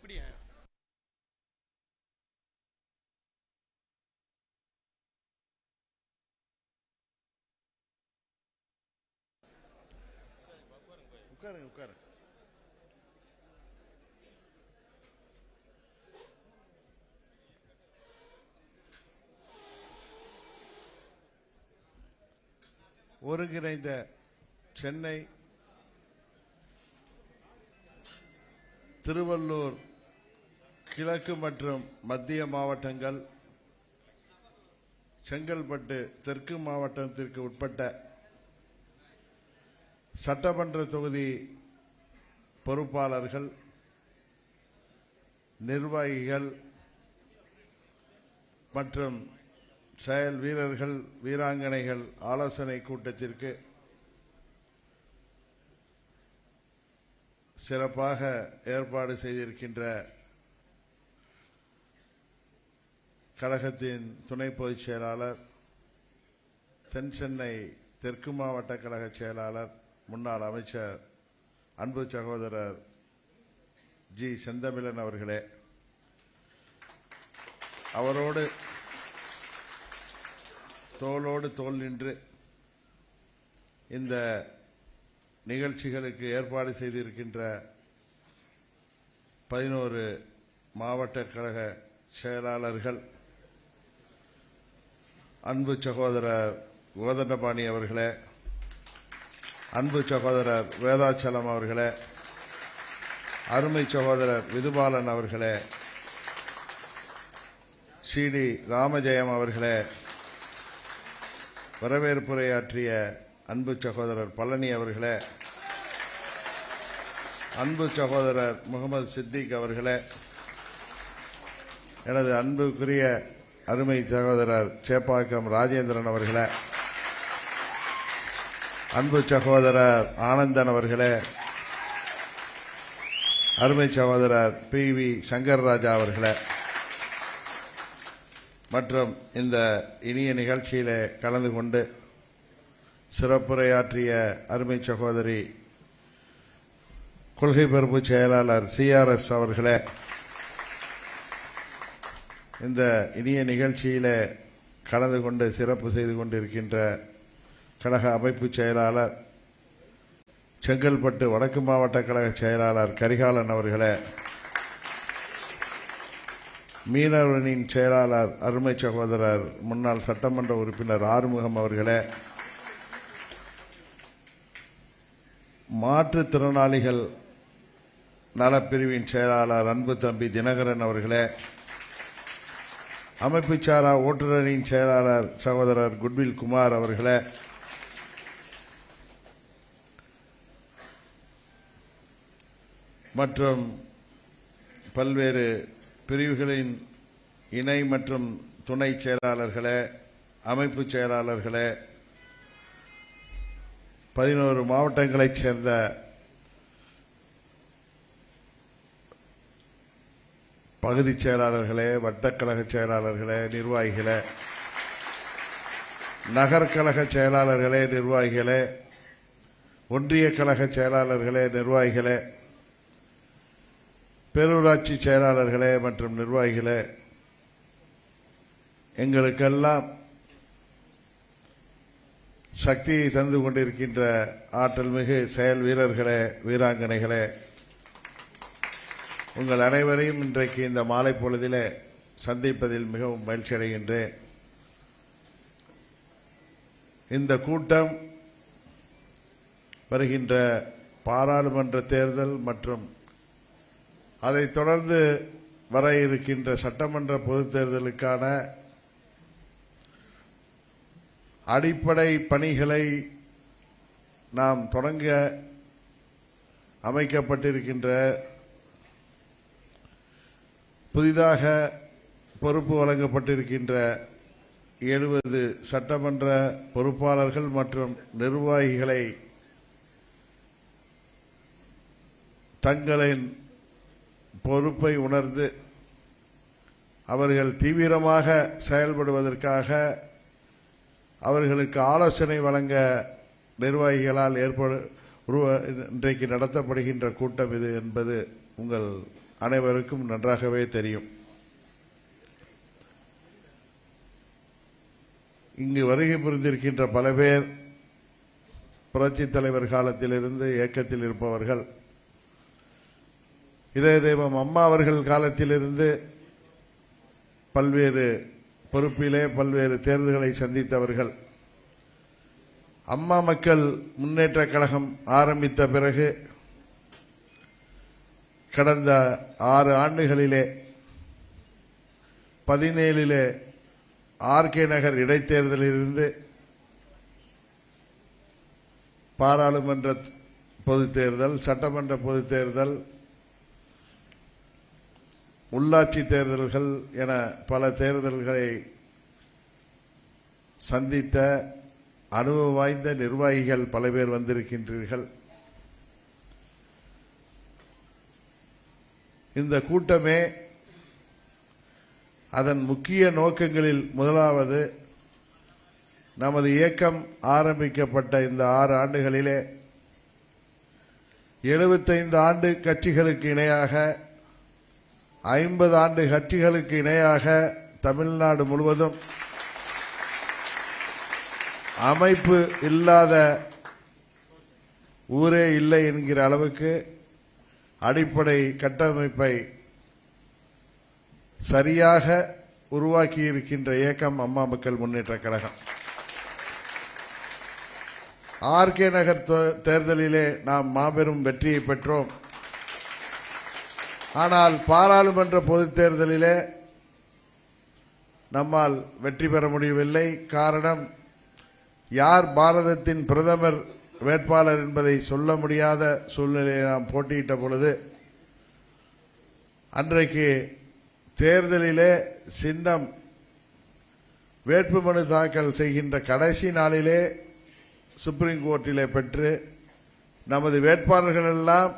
எப்படி உட்காரு பிடியா உட்காருங்க உட்காருங்க ஒருங்கிணைந்த சென்னை திருவள்ளூர் கிழக்கு மற்றும் மத்திய மாவட்டங்கள் செங்கல்பட்டு தெற்கு மாவட்டத்திற்கு உட்பட்ட சட்டமன்ற தொகுதி பொறுப்பாளர்கள் நிர்வாகிகள் மற்றும் செயல் வீரர்கள் வீராங்கனைகள் ஆலோசனை கூட்டத்திற்கு சிறப்பாக ஏற்பாடு செய்திருக்கின்ற கழகத்தின் துணை பொதுச் செயலாளர் தென் சென்னை தெற்கு மாவட்ட கழக செயலாளர் முன்னாள் அமைச்சர் அன்பு சகோதரர் ஜி. செந்தமிழன் அவர்களே. அவரோடு தோளோடு தோல் நின்று இந்த நிகழ்ச்சிகளுக்கு ஏற்பாடு செய்திருக்கின்ற பதினோரு மாவட்ட கழக செயலாளர்கள் அன்பு சகோதரர் கோதண்டபாணி அவர்களே அன்பு சகோதரர் வேதாச்சலம் அவர்களே அருமை சகோதரர் விதுபாலன் அவர்களே சிடி ராமஜெயம் அவர்களே வரவேற்புரையாற்றிய அன்பு சகோதரர் பழனி அவர்களே அன்பு சகோதரர் முகமது சித்திக் அவர்களே எனது அன்புக்குரிய அருமை சகோதரர் சேப்பாக்கம் ராஜேந்திரன் அவர்களே அன்பு சகோதரர் ஆனந்தன் அவர்களே அருமை சகோதரர் பி. வி. சங்கர் ராஜா அவர்களே மற்றும் இந்த இனிய நிகழ்ச்சியில் கலந்து கொண்டு சிறப்புரையாற்றிய அருமை சகோதரி கொள்கை பரப்பு செயலாளர் சிஆர்எஸ் அவர்களே இந்த இனிய நிகழ்ச்சியில் கலந்து கொண்டு சிறப்பு செய்து கொண்டிருக்கின்ற கழக அமைப்பு செயலாளர் செங்கல்பட்டு வடக்கு மாவட்ட கழக செயலாளர் கரிகாலன் அவர்களே மீனவனின் செயலாளர் அருமை சகோதரர் முன்னாள் சட்டமன்ற உறுப்பினர் ஆறுமுகம் அவர்களே மாற்றுத்திறனாளிகள் நலப்பிரிவின் செயலாளர் அன்பு தம்பி தினகரன் அவர்களே அமைப்பு சாரா ஓட்டுநரின் செயலாளர் சகோதரர் குட்வில் குமார் அவர்களே. மற்றும் பல்வேறு பிரிவுகளின் இணை மற்றும் துணை செயலாளர்களே அமைப்பு செயலாளர்களே பதினோரு மாவட்டங்களைச் சேர்ந்த பகுதி செயலாளர்களே வட்டக்கழக செயலாளர்களே நிர்வாகிகளே நகர்கழக செயலாளர்களே நிர்வாகிகளே ஒன்றிய கழக செயலாளர்களே நிர்வாகிகளே பேரூராட்சி செயலாளர்களே மற்றும் நிர்வாகிகளே எங்களுக்கெல்லாம் சக்தியை தந்து கொண்டிருக்கின்ற ஆற்றல் மிகு செயல் வீரர்களே வீராங்கனைகளே உங்கள் அனைவரையும் இன்றைக்கு இந்த மாலை பொழுதிலே சந்திப்பதில் மிகவும் மகிழ்ச்சி அடைகின்றேன். இந்த கூட்டம் வருகின்ற பாராளுமன்ற தேர்தல் மற்றும் அதை தொடர்ந்து வர இருக்கின்ற சட்டமன்ற பொதுத் தேர்தலுக்கான அடிப்படை பணிகளை நாம் தொடங்க அமைக்கப்பட்டிருக்கின்ற புதிதாக பொறுப்பு வழங்கப்பட்டிருக்கின்ற எழுபது சட்டமன்ற பொறுப்பாளர்கள் மற்றும் நிர்வாகிகளை தங்களின் பொறுப்பை உணர்ந்து அவர்கள் தீவிரமாக செயல்படுவதற்காக அவர்களுக்கு ஆலோசனை வழங்க நிர்வாகிகளால் ஏற்படு உருவ- இன்றைக்கு நடத்தப்படுகின்ற கூட்டம் இது என்பது உங்கள் அனைவருக்கும் நன்றாகவே தெரியும். இங்கு வருகை புரிந்திருக்கின்ற பல பேர் புரட்சித் தலைவர் காலத்திலிருந்து இயக்கத்தில் இருப்பவர்கள். இதய தெய்வம் அம்மா அவர்கள் காலத்திலிருந்து பல்வேறு பொறுப்பிலே பல்வேறு தேர்தல்களை சந்தித்தவர்கள். அம்மா மக்கள் முன்னேற்ற கழகம் ஆரம்பித்த பிறகு கடந்த ஆறு ஆண்டுகளிலே பதினேழிலே ஆர்கே நகர் இடைத்தேர்தலிலிருந்து பாராளுமன்ற பொதுத் தேர்தல் சட்டமன்ற பொதுத் தேர்தல் உள்ளாட்சி தேர்தல்கள் என பல தேர்தல்களை சந்தித்த அனுபவம் வாய்ந்த நிர்வாகிகள் பல பேர் வந்திருக்கின்றீர்கள். இந்த கூட்டமே அதன் முக்கிய நோக்கங்களில் முதலாவது நமது இயக்கம் ஆரம்பிக்கப்பட்ட இந்த ஆறு ஆண்டுகளிலே எழுபத்தைந்து ஆண்டு கட்சிகளுக்கு இணையாக ஐம்பது ஆண்டு கட்சிகளுக்கு இணையாக தமிழ்நாடு முழுவதும் அமைப்பு இல்லாத ஊரே இல்லை என்கிற அளவுக்கு அடிப்படை கட்டமைப்பை சரியாக உருவாக்கி இருக்கின்ற இயக்கம் அம்மா மக்கள் முன்னேற்ற கழகம். ஆர்கே நகர் தே- தேர்தலிலே நாம் மாபெரும் வெற்றியை பெற்றோம். ஆனால் பாராளுமன்ற பொதுத் தேர்தலிலே நம்மால் வெற்றி பெற முடியவில்லை. காரணம் யார் பாரதத்தின் பிரதமர் வேட்பாளர் என்பதை சொல்ல முடியாத சூழ்நிலையை நாம் போட்டியிட்ட பொழுது அன்றைக்கு தேர்தலிலே சின்னம் வேட்புமனு தாக்கல் செய்கின்ற கடைசி நாளிலே சுப்ரீம் கோர்ட்டிலே பெற்று நமது வேட்பாளர்கள் எல்லாம்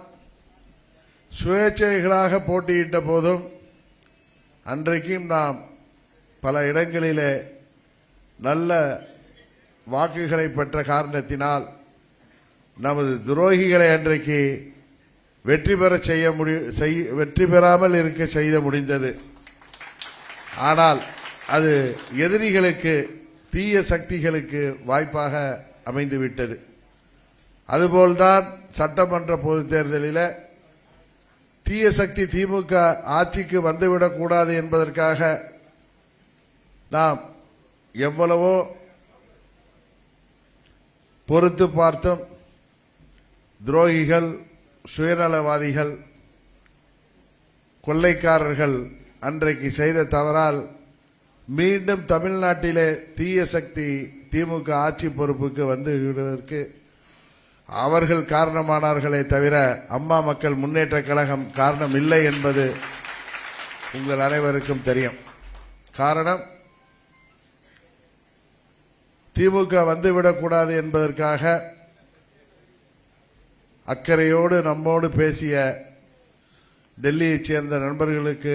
சுயேட்சைகளாக போட்டியிட்ட போதும் அன்றைக்கும் நாம் பல இடங்களிலே நல்ல வாக்குகளை பெற்ற காரணத்தினால் நமது துரோகிகளை அன்றைக்கு வெற்றி பெற செய்ய முடி செய்- வெற்றி பெறாமல் இருக்க செய்த முடிந்தது. ஆனால் அது எதிரிகளுக்கு தீய சக்திகளுக்கு வாய்ப்பாக அமைந்துவிட்டது. அதுபோல்தான் சட்டமன்ற பொதுத் தேர்தலில் தீய சக்தி திமுக ஆட்சிக்கு வந்துவிடக்கூடாது என்பதற்காக நாம் எவ்வளவோ பொறுத்து பார்த்தும் துரோகிகள் சுயநலவாதிகள் கொள்ளைக்காரர்கள் அன்றைக்கு செய்த தவறால் மீண்டும் தமிழ்நாட்டிலே தீய சக்தி திமுக ஆட்சி பொறுப்புக்கு வந்து விடுவதற்கு அவர்கள் காரணமானார்களே தவிர அம்மா மக்கள் முன்னேற்ற கழகம் காரணம் இல்லை என்பது உங்கள் அனைவருக்கும் தெரியும். காரணம் திமுக வந்துவிடக்கூடாது என்பதற்காக அக்கறையோடு நம்மோடு பேசிய டெல்லியைச் சேர்ந்த நண்பர்களுக்கு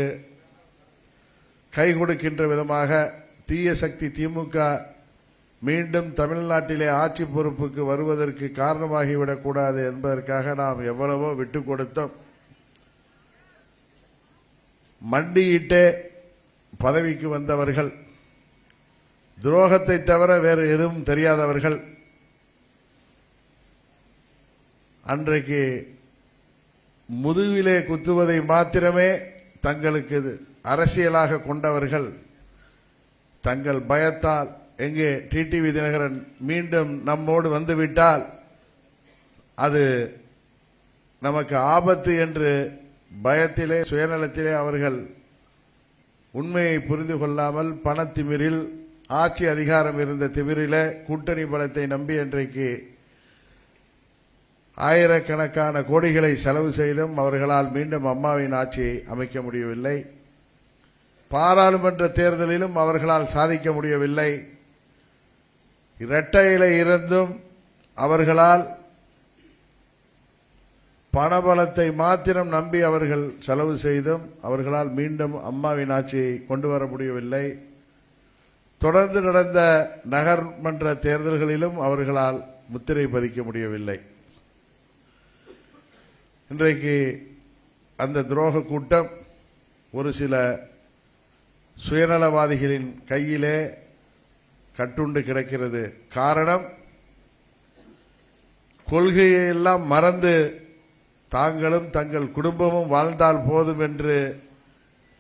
கை கொடுக்கின்ற விதமாக தீய சக்தி திமுக மீண்டும் தமிழ்நாட்டிலே ஆட்சி பொறுப்புக்கு வருவதற்கு காரணமாகிவிடக்கூடாது என்பதற்காக நாம் எவ்வளவோ விட்டு கொடுத்தோம். மண்டியிட்டே பதவிக்கு வந்தவர்கள் துரோகத்தை தவிர வேறு எதுவும் தெரியாதவர்கள் அன்றைக்கு முதுகிலே குத்துவதை மாத்திரமே தங்களுக்கு அரசியலாக கொண்டவர்கள். தங்கள் பயத்தால் எங்கே டிடிவி தினகரன் மீண்டும் நம்மோடு வந்துவிட்டால் அது நமக்கு ஆபத்து என்று பயத்திலே சுயநலத்திலே அவர்கள் உண்மையை புரிந்து கொள்ளாமல் பணத்திமிரில் ஆட்சி அதிகாரம் இருந்த திமிரிலே கூட்டணி பலத்தை நம்பி இன்றைக்கு ஆயிரக்கணக்கான கோடிகளை செலவு செய்தும் அவர்களால் மீண்டும் அம்மாவின் ஆட்சியை அமைக்க முடியவில்லை. பாராளுமன்ற தேர்தலிலும் அவர்களால் சாதிக்க முடியவில்லை. இரட்டையில இருந்தும் அவர்களால் பணபலத்தை மாத்திரம் நம்பி அவர்கள் செலவு செய்தும் அவர்களால் மீண்டும் அம்மாவின் ஆட்சியை கொண்டு வர முடியவில்லை. தொடர்ந்து நடந்த நகர்மன்ற தேர்தல்களிலும் அவர்களால் முத்திரை பதிக்க முடியவில்லை. இன்றைக்கு அந்த துரோக கூட்டம் ஒரு சில சுயநலவாதிகளின் கையிலே கட்டுண்டு கிடக்கிறது. காரணம் கொள்கையெல்லாம் மறந்து தாங்களும் தங்கள் குடும்பமும் வாழ்ந்தால் போதும் என்று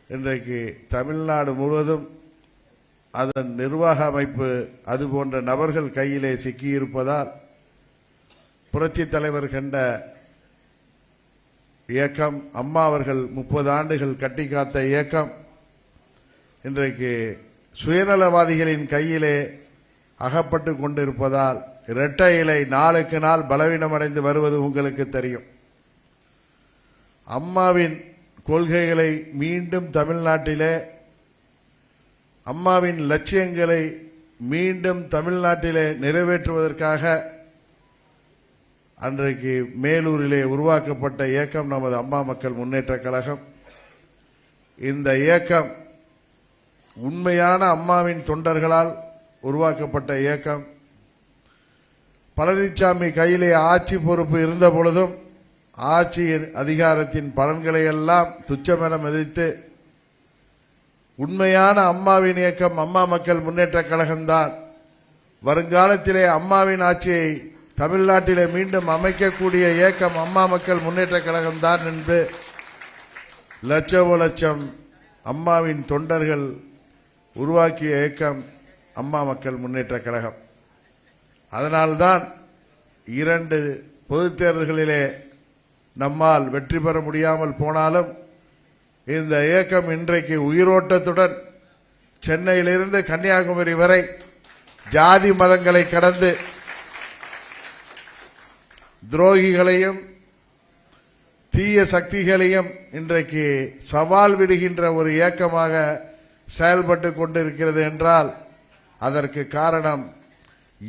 இன்றைக்கு தமிழ்நாடு முழுவதும் அதன் நிர்வாக அமைப்பு அது போன்ற நபர்கள் கையிலே சிக்கியிருப்பதால் புரட்சி தலைவர் கண்ட இயக்கம் அம்மா அவர்கள் முப்பது ஆண்டுகள் கட்டி காத்த இயக்கம். இன்றைக்கு சுயநலவாதிகளின் கையிலே அகப்பட்டு கொண்டிருப்பதால் இரட்டை இலை நாளுக்கு நாள் பலவீனமடைந்து வருவது உங்களுக்கு தெரியும். அம்மாவின் கொள்கைகளை மீண்டும் தமிழ்நாட்டிலே அம்மாவின் லட்சியங்களை மீண்டும் தமிழ்நாட்டிலே நிறைவேற்றுவதற்காக அன்றைக்கு மேலூரிலே உருவாக்கப்பட்ட இயக்கம் நமது அம்மா மக்கள் முன்னேற்ற கழகம். இந்த இயக்கம் உண்மையான அம்மாவின் தொண்டர்களால் உருவாக்கப்பட்ட இயக்கம். பழனிசாமி கையிலே ஆட்சி பொறுப்பு இருந்த பொழுதும் ஆட்சி அதிகாரத்தின் பலன்களை எல்லாம் துச்சமென மதித்து உண்மையான அம்மாவின் இயக்கம் அம்மா மக்கள் முன்னேற்ற கழகம்தான். வருங்காலத்திலே அம்மாவின் ஆட்சியை தமிழ்நாட்டிலே மீண்டும் அமைக்கக்கூடிய இயக்கம் அம்மா மக்கள் முன்னேற்ற கழகம்தான் என்று லட்சோ லட்சம் அம்மாவின் தொண்டர்கள் உருவாக்கிய இயக்கம் அம்மா மக்கள் முன்னேற்ற கழகம். அதனால்தான் இரண்டு பொதுத் தேர்தல்களிலே நம்மால் வெற்றி பெற முடியாமல் போனாலும் இந்த இயக்கம் இன்றைக்கு உயிரோட்டத்துடன் சென்னையிலிருந்து கன்னியாகுமரி வரை ஜாதி மதங்களை கடந்து துரோகிகளையும் தீய சக்திகளையும் இன்றைக்கு சவால் விடுகின்ற ஒரு இயக்கமாக செயல்பட்டு கொண்டிருக்கிறது என்றால் அதற்கு காரணம்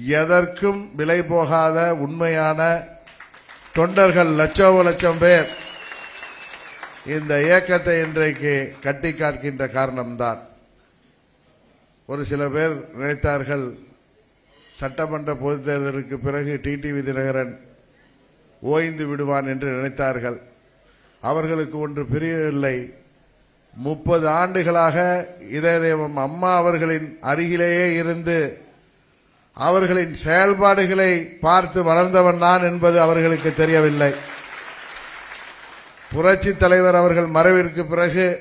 எதற்கும் விலை போகாத உண்மையான தொண்டர்கள் லட்சோ லட்சம் பேர். இந்த இயக்கத்தை இன்றைக்கு கட்டி காக்கின்ற காரணம்தான். ஒரு சில பேர் நினைத்தார்கள் சட்டமன்ற பொதுத் தேர்தலுக்கு பிறகு டிடிவி தினகரன் ஓய்ந்து விடுவான் என்று நினைத்தார்கள். அவர்களுக்கு ஒன்று பிரியவில்லை. முப்பது ஆண்டுகளாக இதயதேவம் அம்மா அவர்களின் அருகிலேயே இருந்து அவர்களின் செயல்பாடுகளை பார்த்து வளர்ந்தவன் நான் என்பது அவர்களுக்கு தெரியவில்லை. புரட்சி தலைவர் அவர்கள் மறைவிற்கு பிறகு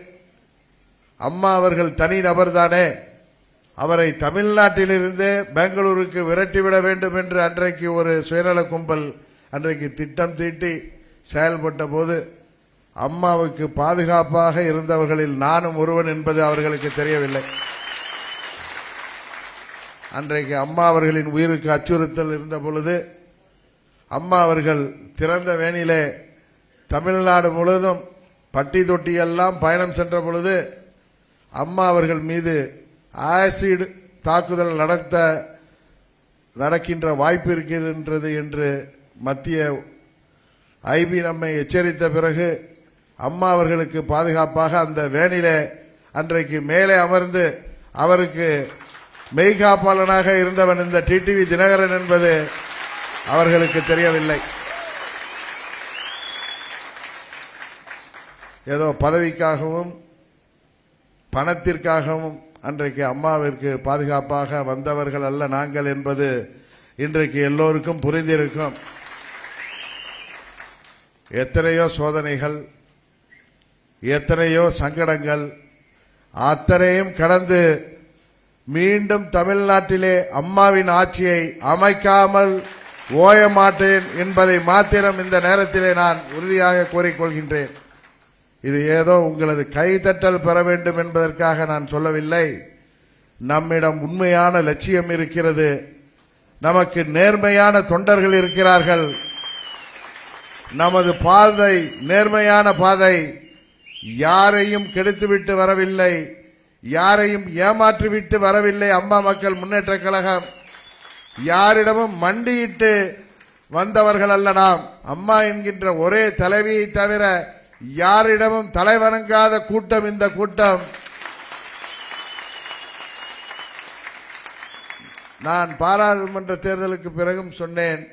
அம்மா அவர்கள் தனி நபர்தானே. அவரை தமிழ்நாட்டிலிருந்து பெங்களூருக்கு விரட்டிவிட வேண்டும் என்று அன்றைக்கு ஒரு சுயநல கும்பல் அன்றைக்கு திட்டம் தீட்டி செயல்பட்ட போது அம்மாவுக்கு பாதுகாப்பாக இருந்தவர்களில் நானும் ஒருவன் என்பது அவர்களுக்கு தெரியவில்லை. அன்றைக்கு அம்மா அவர்களின் உயிருக்கு அச்சுறுத்தல் இருந்த பொழுது அம்மா அவர்கள் திறந்த வேணியிலே தமிழ்நாடு முழுவதும் பட்டி தொட்டி எல்லாம் பயணம் சென்ற பொழுது அம்மா அவர்கள் மீது ஆசிட் தாக்குதல் நடத்த நடக்கின்ற வாய்ப்பு இருக்கின்றது என்று மத்திய ஐபி நம்மை எச்சரித்த பிறகு அம்மா அவர்களுக்கு பாதுகாப்பாக அந்த வேனில அன்றைக்கு மேலே அமர்ந்து அவருக்கு மெய்காப்பாளனாக இருந்தவன் இந்த டிடிவி தினகரன் என்பது அவர்களுக்கு தெரியவில்லை. ஏதோ பதவிக்காகவும் பணத்திற்காகவும் அன்றைக்கு அம்மாவிற்கு பாதுகாப்பாக வந்தவர்கள் அல்ல நாங்கள் என்பது இன்றைக்கு எல்லோருக்கும் புரிந்திருக்கும். எத்தனையோ சோதனைகள் எத்தனையோ சங்கடங்கள் அத்தனையும் கடந்து மீண்டும் தமிழ்நாட்டிலே அம்மாவின் ஆட்சியை அமைக்காமல் ஓய மாட்டேன் என்பதை மாத்திரம் இந்த நேரத்திலே நான் உறுதியாக கூறிக்கொள்கின்றேன். இது ஏதோ உங்களது கைதட்டல் பெற வேண்டும் என்பதற்காக நான் சொல்லவில்லை. நம்மிடம் உண்மையான லட்சியம் இருக்கிறது. நமக்கு நேர்மையான தொண்டர்கள் இருக்கிறார்கள். நமது பாதை நேர்மையான பாதை யாரையும் கெடுத்துவிட்டு வரவில்லை. யாரையும் ஏமாற்றிவிட்டு வரவில்லை அம்மா மக்கள் முன்னேற்ற கழகம். யாரிடமும் மண்டியிட்டு வந்தவர்கள் அல்ல நாம் அம்மா என்கின்ற ஒரே தலைவியை தவிர யாரிடமும் தலைவணங்காத கூட்டம் இந்த கூட்டம். நான் பாராளுமன்ற தேர்தலுக்கு பிறகும் சொன்னேன்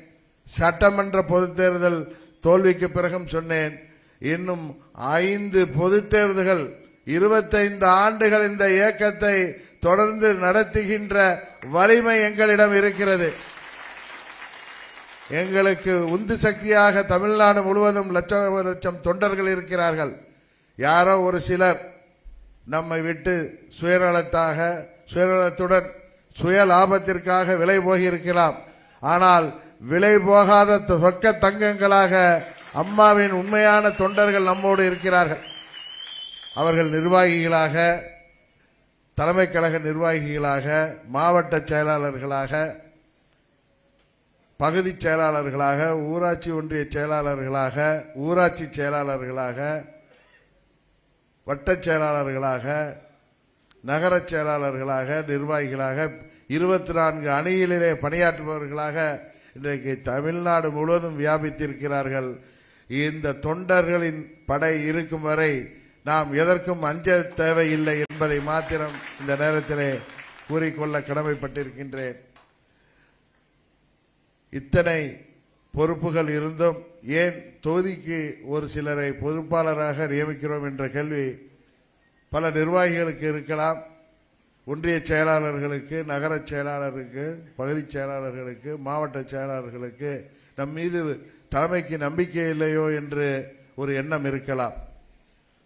சட்டமன்ற பொதுத் தேர்தல் தோல்விக்கு பிறகும் சொன்னேன் இன்னும் ஐந்து பொது தேர்தல்கள் இருபத்தைந்து ஆண்டுகள் இந்த இயக்கத்தை தொடர்ந்து நடத்துகின்ற வலிமை எங்களிடம் இருக்கிறது. எங்களுக்கு உந்து சக்தியாக தமிழ்நாடு முழுவதும் லட்சம் லட்சம் தொண்டர்கள் இருக்கிறார்கள். யாரோ ஒரு சிலர் நம்மை விட்டு சுயநலத்தாக சுயநலத்துடன் சுய லாபத்திற்காக விலை போகியிருக்கலாம். ஆனால் விலை போகாத சொக்க தங்கங்களாக அம்மாவின் உண்மையான தொண்டர்கள் நம்மோடு இருக்கிறார்கள். அவர்கள் நிர்வாகிகளாக தலைமை கழக நிர்வாகிகளாக மாவட்ட செயலாளர்களாக பகுதி செயலாளர்களாக ஊராட்சி ஒன்றிய செயலாளர்களாக ஊராட்சி செயலாளர்களாக வட்டச் செயலாளர்களாக நகரச் செயலாளர்களாக நிர்வாகிகளாக இருபத்தி நான்கு அணியிலே பணியாற்றுபவர்களாக இன்றைக்கு தமிழ்நாடு முழுவதும் வியாபித்திருக்கிறார்கள். இந்த தொண்டர்களின் படை இருக்கும் வரை நாம் எதற்கும் அஞ்ச தேவையில்லை என்பதை மாத்திரம் இந்த நேரத்திலே கூறிக்கொள்ள கடமைப்பட்டிருக்கின்றேன். இத்தனை பொறுப்புகள் இருந்தும் ஏன் தொகுதிக்கு ஒரு சிலரை பொறுப்பாளராக நியமிக்கிறோம் என்ற கேள்வி பல நிர்வாகிகளுக்கு இருக்கலாம். ஒன்றிய செயலாளர்களுக்கு நகர செயலாளருக்கு பகுதி செயலாளர்களுக்கு மாவட்ட செயலாளர்களுக்கு நம் மீது தலைமைக்கு நம்பிக்கை இல்லையோ என்று ஒரு எண்ணம் இருக்கலாம்.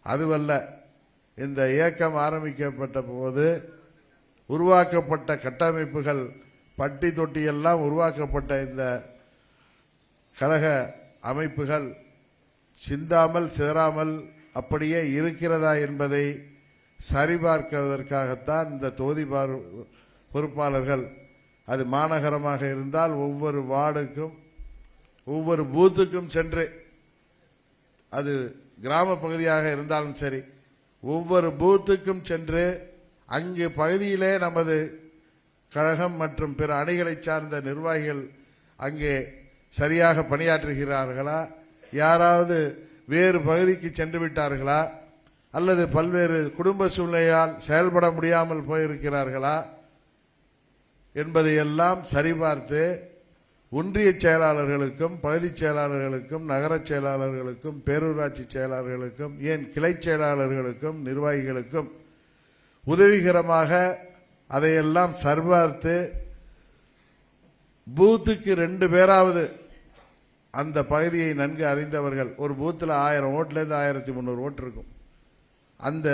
அதுவல்ல இந்த இயக்கம் ஆரம்பிக்கப்பட்ட போது உருவாக்கப்பட்ட கட்டமைப்புகள் பட்டி தொட்டியெல்லாம் உருவாக்கப்பட்ட இந்த கழக அமைப்புகள் சிந்தாமல் சிதறாமல் அப்படியே இருக்கிறதா என்பதை சரிபார்க்குவதற்காகத்தான் இந்த தொகுதி பார்- பொறுப்பாளர்கள் அது மாநகரமாக இருந்தால் ஒவ்வொரு வார்டுக்கும் ஒவ்வொரு பூத்துக்கும் சென்று அது கிராம பகுதியாக இருந்தாலும் சரி ஒவ்வொரு பூத்துக்கும் சென்று அங்கு பகுதியிலே நமது கழகம் மற்றும் பிற அணிகளை சார்ந்த நிர்வாகிகள் அங்கே சரியாக பணியாற்றுகிறார்களா? யாராவது வேறு பகுதிக்கு சென்று விட்டார்களா? அல்லது பல்வேறு குடும்ப சூழ்நிலையால் செயல்பட முடியாமல் போயிருக்கிறார்களா என்பதையெல்லாம் சரிபார்த்து ஒன்றிய செயலாளர்களுக்கும் பகுதி செயலாளர்களுக்கும் நகரச் செயலாளர்களுக்கும் பேரூராட்சி செயலாளர்களுக்கும் ஏன் கிளை செயலாளர்களுக்கும் நிர்வாகிகளுக்கும் உதவிகரமாக அதையெல்லாம் சரிபார்த்து பூத்துக்கு ரெண்டு பேராவது அந்த பகுதியை நன்கு அறிந்தவர்கள். ஒரு பூத்தில் ஆயிரம் ஓட்டுலேருந்து ஆயிரத்தி முந்நூறு ஓட்டு இருக்கும். அந்த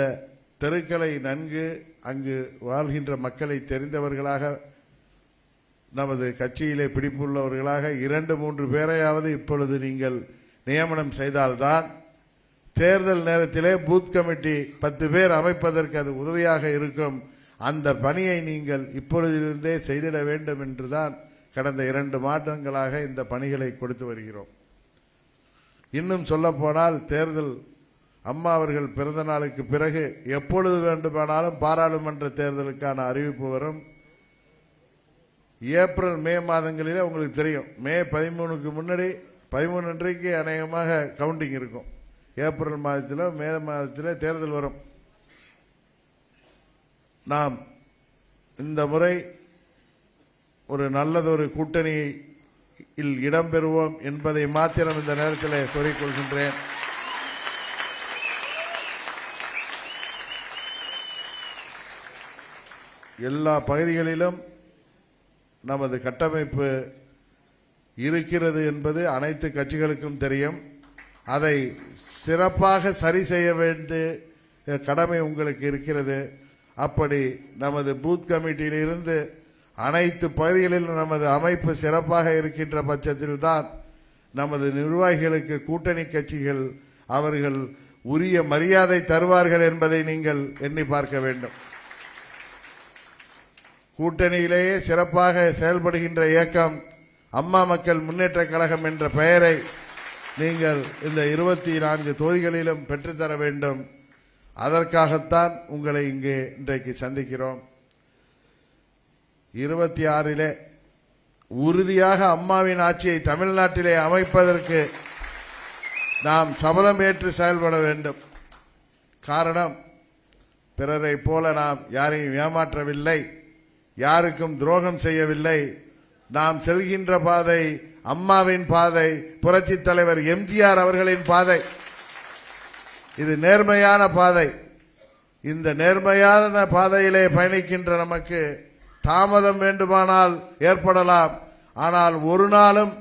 தெருக்களை நன்கு அங்கு வாழ்கின்ற மக்களை தெரிந்தவர்களாக நமது கட்சியிலே பிடிப்புள்ளவர்களாக இரண்டு மூன்று பேரையாவது இப்பொழுது நீங்கள் நியமனம் செய்தால்தான் தேர்தல் நேரத்திலே பூத் கமிட்டி பத்து பேர் அமைப்பதற்கு அது உதவியாக இருக்கும். அந்த பணியை நீங்கள் இப்பொழுதிலிருந்தே செய்திட வேண்டும் என்றுதான் கடந்த இரண்டு மாதங்களாக இந்த பணிகளை கொடுத்து வருகிறோம். இன்னும் சொல்லப்போனால் தேர்தல் அம்மா அவர்கள் பிறந்த நாளுக்கு பிறகு எப்பொழுது வேண்டுமானாலும் பாராளுமன்ற தேர்தலுக்கான அறிவிப்பு வரும். ஏப்ரல் மே மாதங்களிலே உங்களுக்கு தெரியும். மே பதிமூணுக்கு முன்னாடி பதிமூணு அன்றைக்கு அநேகமாக கவுண்டிங் இருக்கும். ஏப்ரல் மாதத்தில் மே மாதத்தில் தேர்தல் வரும். நாம் இந்த முறை ஒரு நல்லதொரு கூட்டணியில் இடம்பெறுவோம் என்பதை மாத்திரம் இந்த நேரத்தில் சொல்லிக்கொள்கின்றேன் எல்லா பகுதிகளிலும் நமது கட்டமைப்பு இருக்கிறது என்பது அனைத்து கட்சிகளுக்கும் தெரியும். அதை சிறப்பாக சரி செய்ய வேண்டிய கடமை உங்களுக்கு இருக்கிறது. அப்படி நமது பூத் கமிட்டியிலிருந்து அனைத்து பகுதிகளிலும் நமது அமைப்பு சிறப்பாக இருக்கின்ற பட்சத்தில் தான் நமது நிர்வாகிகளுக்கு கூட்டணி கட்சிகள் அவர்கள் உரிய மரியாதை தருவார்கள் என்பதை நீங்கள் எண்ணி பார்க்க வேண்டும். கூட்டணியிலேயே சிறப்பாக செயல்படுகின்ற இயக்கம் அம்மா மக்கள் முன்னேற்ற கழகம் என்ற பெயரை நீங்கள் இந்த இருபத்தி நான்கு தொகுதிகளிலும் பெற்றுத்தர வேண்டும். அதற்காகத்தான் உங்களை இங்கே இன்றைக்கு சந்திக்கிறோம். இருபத்தி ஆறிலே உறுதியாக அம்மாவின் ஆட்சியை தமிழ்நாட்டிலே அமைப்பதற்கு நாம் சபதம் ஏற்று செயல்பட வேண்டும். காரணம் பிறரை போல நாம் யாரையும் ஏமாற்றவில்லை. யாருக்கும் துரோகம் செய்யவில்லை. நாம் செல்கின்ற பாதை அம்மாவின் பாதை புரட்சித் தலைவர் எம்ஜிஆர் அவர்களின் பாதை. இது நேர்மையான பாதை. இந்த நேர்மையான பாதையிலே பயணிக்கின்ற நமக்கு தாமதம் வேண்டுமானால் ஏற்படலாம். ஆனால் ஒரு நாளும்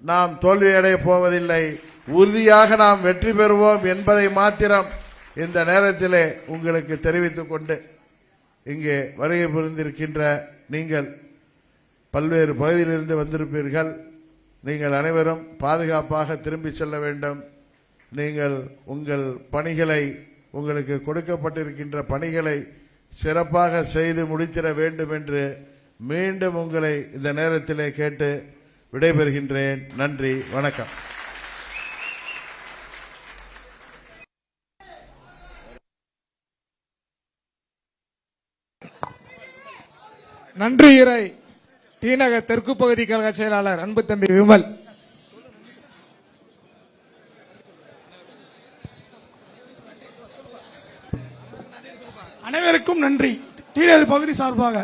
நாம் தோல்வியடைய போவதில்லை. உறுதியாக நாம் வெற்றி பெறுவோம் என்பதை மாத்திரம் இந்த நேரத்திலே உங்களுக்கு தெரிவித்துக் கொண்டு இங்கே வருகை புரிந்திருக்கின்ற நீங்கள் பல்வேறு பகுதியிலிருந்து வந்திருப்பீர்கள். நீங்கள் அனைவரும் பாதுகாப்பாக திரும்பி செல்ல வேண்டும். நீங்கள் உங்கள் பணிகளை உங்களுக்கு கொடுக்கப்பட்டிருக்கின்ற பணிகளை சிறப்பாக செய்து முடித்திட வேண்டும் என்று மீண்டும் உங்களை இந்த நேரத்திலே கேட்டு விடைபெறுகின்றேன். நன்றி வணக்கம். நன்றி இறை. டிநகர் தெற்கு பகுதி கழக செயலாளர் அன்பு தம்பி விமல். அனைவருக்கும் நன்றி. டீனர் பகுதி சார்பாக.